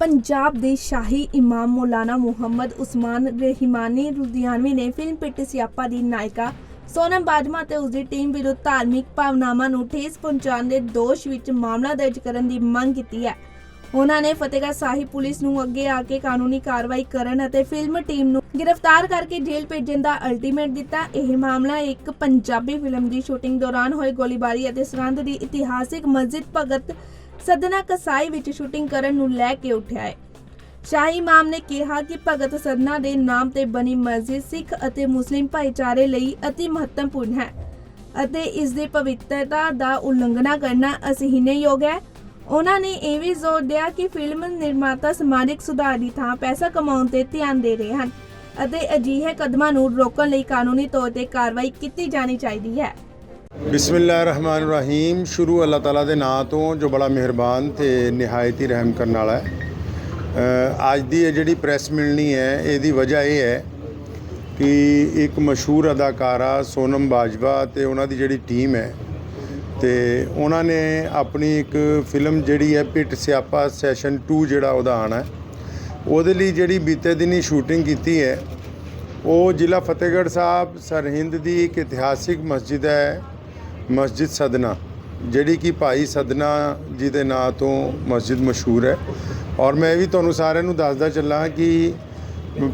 ਪੰਜਾਬ ਦੇ ਸ਼ਾਹੀ ਇਮਾਮ ਮੌਲਾਨਾ ਮੁਹੰਮਦ ਉਸਮਾਨ ਰਹਿਮਾਨੀ ਲੁਧਿਆਣਵੀ ਨੇ ਫਿਲਮ ਪਿੱਟ ਸਿਆਪਾ ਦੀ ਨਾਇਕਾ ਸੋਨਮ ਬਾਜਵਾ ਤੇ ਉਸਦੀ ਟੀਮ ਵਿਰੁੱਧ ਧਾਰਮਿਕ ਭਾਵਨਾਵਾਂ ਨੂੰ ਠੇਸ ਪਹੁੰਚਾਉਣ ਦੇ ਦੋਸ਼ ਵਿੱਚ ਮਾਮਲਾ ਦਰਜ ਕਰਨ ਦੀ ਮੰਗ ਕੀਤੀ ਹੈ। ਉਹਨਾਂ ਨੇ ਫਤਿਹਗੜ੍ਹ ਸਾਹਿਬ ਪੁਲਿਸ ਨੂੰ ਅੱਗੇ ਆ ਕੇ ਕਾਨੂੰਨੀ ਕਾਰਵਾਈ ਕਰਨ ਅਤੇ ਫਿਲਮ ਟੀਮ ਨੂੰ ਗ੍ਰਿਫਤਾਰ ਕਰਕੇ ਜੇਲ੍ਹ ਭੇਜਣ ਦਾ ਅਲਟੀਮੇਟ ਦਿੱਤਾ। ਇਹ ਮਾਮਲਾ ਇੱਕ ਪੰਜਾਬੀ ਫਿਲਮ ਦੀ ਸ਼ੂਟਿੰਗ ਦੌਰਾਨ ਹੋਈ ਗੋਲੀਬਾਰੀ ਅਤੇ ਸਰਹੰਦ ਦੀ ਇਤਿਹਾਸਿਕ ਮਸਜਿਦ ਭਗਤ ਸਦਨਾ ਕਸਾਈ ਵਿੱਚ ਸ਼ੂਟਿੰਗ ਕਰਨ ਨੂੰ ਲੈ ਕੇ ਉੱਠਿਆ ਹੈ। ਸ਼ਾਹੀ ਇਮਾਮ ਨੇ ਕਿਹਾ ਕਿ ਭਗਤ ਸਦਨਾ ਦੇ ਨਾਮ ਤੇ ਬਣੀ ਮਸਜਿਦ ਸਿੱਖ ਅਤੇ ਮੁਸਲਿਮ ਭਾਈਚਾਰੇ ਲਈ ਅਤੀ ਮਹੱਤਵਪੂਰਨ ਹੈ ਅਤੇ ਇਸ ਦੀ ਪਵਿੱਤਰਤਾ ਦਾ ਉਲੰਘਣਾ ਕਰਨਾ ਅਸਹਿਣਯੋਗ ਹੈ ਉਹਨਾਂ ਨੇ ਇਹ ਵੀ ਜ਼ੋਰ ਦਿਆ ਕਿ ਫਿਲਮ ਨਿਰਮਾਤਾ ਸਮਾਜਿਕ ਸੁਧਾਰ ਦੀ ਥਾਂ ਪੈਸਾ ਕਮਾਉਣ ਤੇ ਧਿਆਨ ਦੇ ਰਹੇ ਹਨ ਅਤੇ ਅਜਿਹੇ ਕਦਮਾਂ ਨੂੰ ਰੋਕਣ ਲਈ ਕਾਨੂੰਨੀ ਤੌਰ ਤੇ ਕਾਰਵਾਈ ਕੀਤੀ ਜਾਣੀ ਚਾਹੀਦੀ ਹੈ। ਬਿਸਮਿਲ੍ਲਾਹਿਰਰਹਿਮਾਨਿਰਰਹੀਮ। ਸ਼ੁਰੂ ਅੱਲਾਹ ਤਾਲਾ ਦੇ ਨਾਂ ਤੋਂ ਜੋ ਬੜਾ ਮਿਹਰਬਾਨ ਤੇ ਨਿਹਾਇਤ ਹੀ ਰਹਿਮ ਕਰਨ ਵਾਲਾ ਹੈ। ਅੱਜ ਦੀ ਇਹ ਜਿਹੜੀ ਪ੍ਰੈਸ ਮਿਲਣੀ ਹੈ, ਇਹਦੀ ਵਜ੍ਹਾ ਇਹ ਹੈ ਕਿ ਇੱਕ ਮਸ਼ਹੂਰ ਅਦਾਕਾਰਾ ਸੋਨਮ ਬਾਜਵਾ ਤੇ ਉਹਨਾਂ ਦੀ ਜਿਹੜੀ ਟੀਮ ਹੈ ਤੇ ਉਹਨਾਂ ਨੇ ਆਪਣੀ ਇੱਕ ਫਿਲਮ ਜਿਹੜੀ ਹੈ ਪਿੱਟ ਸਿਆਪਾ ਸੈਸ਼ਨ 2 ਜਿਹੜਾ ਉਹਦਾ ਆਣਾ ਉਹਦੇ ਲਈ ਜਿਹੜੀ ਬੀਤੇ ਦਿਨੀ ਸ਼ੂਟਿੰਗ ਕੀਤੀ ਹੈ, ਉਹ ਜ਼ਿਲ੍ਹਾ ਫਤਿਹਗੜ੍ਹ ਸਾਹਿਬ ਸਰਹਿੰਦ ਦੀ ਇੱਕ ਇਤਿਹਾਸਿਕ ਮਸਜਿਦ ਹੈ। ਮਸਜਿਦ ਸਦਨਾ, ਜਿਹੜੀ ਕਿ ਭਾਈ ਸਦਨਾ ਜੀ ਦੇ ਨਾਂ ਤੋਂ ਮਸਜਿਦ ਮਸ਼ਹੂਰ ਹੈ। ਔਰ ਮੈਂ ਇਹ ਵੀ ਤੁਹਾਨੂੰ ਸਾਰਿਆਂ ਨੂੰ ਦੱਸਦਾ ਚੱਲਾਂ ਕਿ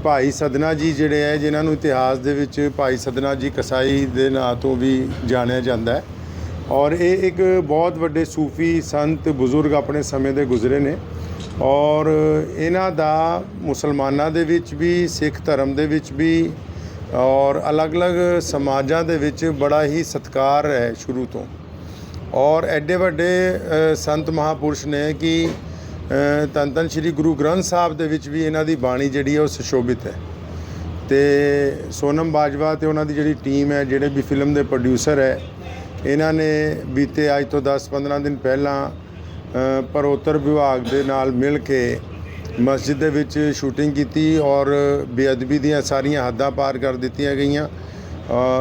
ਭਾਈ ਸਦਨਾ ਜੀ ਜਿਹੜੇ ਹੈ, ਜਿਨ੍ਹਾਂ ਨੂੰ ਇਤਿਹਾਸ ਦੇ ਵਿੱਚ ਭਾਈ ਸਦਨਾ ਜੀ ਕਸਾਈ ਦੇ ਨਾਂ ਤੋਂ ਵੀ ਜਾਣਿਆ ਜਾਂਦਾ ਹੈ। ਔਰ ਇਹ ਇੱਕ ਬਹੁਤ ਵੱਡੇ ਸੂਫੀ ਸੰਤ ਬਜ਼ੁਰਗ ਆਪਣੇ ਸਮੇਂ ਦੇ ਗੁਜ਼ਰੇ ਨੇ। ਔਰ ਇਹਨਾਂ ਦਾ ਮੁਸਲਮਾਨਾਂ ਦੇ ਵਿੱਚ ਵੀ, ਸਿੱਖ ਧਰਮ ਦੇ ਵਿੱਚ ਵੀ ਔਰ ਅਲੱਗ-ਅਲੱਗ ਸਮਾਜਾਂ ਦੇ ਵਿੱਚ ਬੜਾ ਹੀ ਸਤਿਕਾਰ ਹੈ ਸ਼ੁਰੂ ਤੋਂ। ਔਰ ਐਡੇ ਵੱਡੇ ਸੰਤ ਮਹਾਪੁਰਸ਼ ਨੇ ਕਿ ਅ, ਧੰਨ ਸ੍ਰੀ ਗੁਰੂ ਗ੍ਰੰਥ ਸਾਹਿਬ ਦੇ ਵਿੱਚ ਵੀ ਇਹਨਾਂ ਦੀ ਬਾਣੀ ਜਿਹੜੀ ਹੈ ਉਹ ਸੁਸ਼ੋਭਿਤ ਹੈ। ਤੇ ਸੋਨਮ ਬਾਜਵਾ ਤੇ ਉਹਨਾਂ ਦੀ ਜਿਹੜੀ ਟੀਮ ਹੈ ਜਿਹੜੇ ਵੀ ਫਿਲਮ ਦੇ ਪ੍ਰੋਡਿਊਸਰ ਹੈ ਇਹਨਾਂ ਨੇ ਬੀਤੇ ਅੱਜ ਤੋਂ 10-15 ਦਿਨ ਪਹਿਲਾਂ ਪਰੋਤਰ ਵਿਭਾਗ ਦੇ ਨਾਲ ਮਿਲ ਕੇ ਮਸਜਿਦ ਦੇ ਵਿੱਚ ਸ਼ੂਟਿੰਗ ਕੀਤੀ ਔਰ ਬੇਅਦਬੀ ਦੀਆਂ ਸਾਰੀਆਂ ਹੱਦਾਂ ਪਾਰ ਕਰ ਦਿੱਤੀਆਂ ਗਈਆਂ।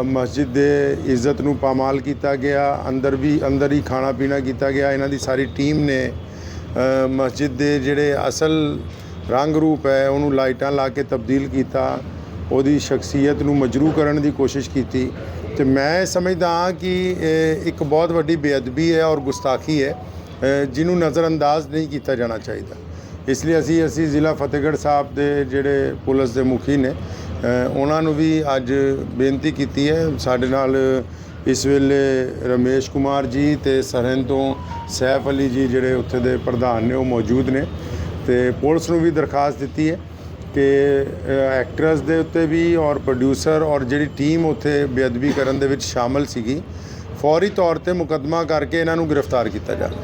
ਮਸਜਿਦ ਦੇ ਇੱਜ਼ਤ ਨੂੰ ਪਾਮਾਲ ਕੀਤਾ ਗਿਆ, ਅੰਦਰ ਵੀ, ਅੰਦਰ ਹੀ ਖਾਣਾ ਪੀਣਾ ਕੀਤਾ ਗਿਆ। ਇਹਨਾਂ ਦੀ ਸਾਰੀ ਟੀਮ ਨੇ ਮਸਜਿਦ ਦੇ ਜਿਹੜੇ ਅਸਲ ਰੰਗ ਰੂਪ ਹੈ, ਉਹਨੂੰ ਲਾਈਟਾਂ ਲਾ ਕੇ ਤਬਦੀਲ ਕੀਤਾ। ਉਹਦੀ ਸ਼ਖਸੀਅਤ ਨੂੰ ਮਜਰੂ ਕਰਨ ਦੀ ਕੋਸ਼ਿਸ਼ ਕੀਤੀ। ਤੇ ਮੈਂ ਸਮਝਦਾ ਹਾਂ ਕਿ ਇੱਕ ਬਹੁਤ ਵੱਡੀ ਬੇਅਦਬੀ ਹੈ ਔਰ ਗੁਸਤਾਖੀ ਹੈ। ਜਿਹਨੂੰ ਨਜ਼ਰਅੰਦਾਜ਼ ਨਹੀਂ ਕੀਤਾ ਜਾਣਾ ਚਾਹੀਦਾ। ਇਸ ਲਈ ਅਸੀਂ ਅਸੀਂ ਜ਼ਿਲ੍ਹਾ ਫਤਿਹਗੜ੍ਹ ਸਾਹਿਬ ਦੇ ਜਿਹੜੇ ਪੁਲਿਸ ਦੇ ਮੁਖੀ ਨੇ ਉਹਨਾਂ ਨੂੰ ਵੀ ਅੱਜ ਬੇਨਤੀ ਕੀਤੀ ਹੈ। ਸਾਡੇ ਨਾਲ ਇਸ ਵੇਲੇ ਰਮੇਸ਼ ਕੁਮਾਰ ਜੀ ਤੇ ਸਰਹੰਦ ਤੋਂ ਸੈਫ ਅਲੀ ਜੀ ਜਿਹੜੇ ਉੱਥੇ ਦੇ ਪ੍ਰਧਾਨ ਨੇ, ਉਹ ਮੌਜੂਦ ਨੇ ਤੇ ਪੁਲਿਸ ਨੂੰ ਵੀ ਦਰਖਾਸਤ ਦਿੱਤੀ ਹੈ ਕਿ ਐਕਟਰਸ ਦੇ ਉੱਤੇ ਵੀ ਔਰ ਪ੍ਰੋਡਿਊਸਰ ਔਰ ਜਿਹੜੀ ਟੀਮ ਉੱਥੇ ਬੇਅਦਬੀ ਕਰਨ ਦੇ ਵਿੱਚ ਸ਼ਾਮਲ ਸੀਗੀ, ਫੌਰੀ ਤੌਰ ਤੇ ਮੁਕੱਦਮਾ ਕਰਕੇ ਇਹਨਾਂ ਨੂੰ ਗ੍ਰਿਫਤਾਰ ਕੀਤਾ ਜਾਵੇ।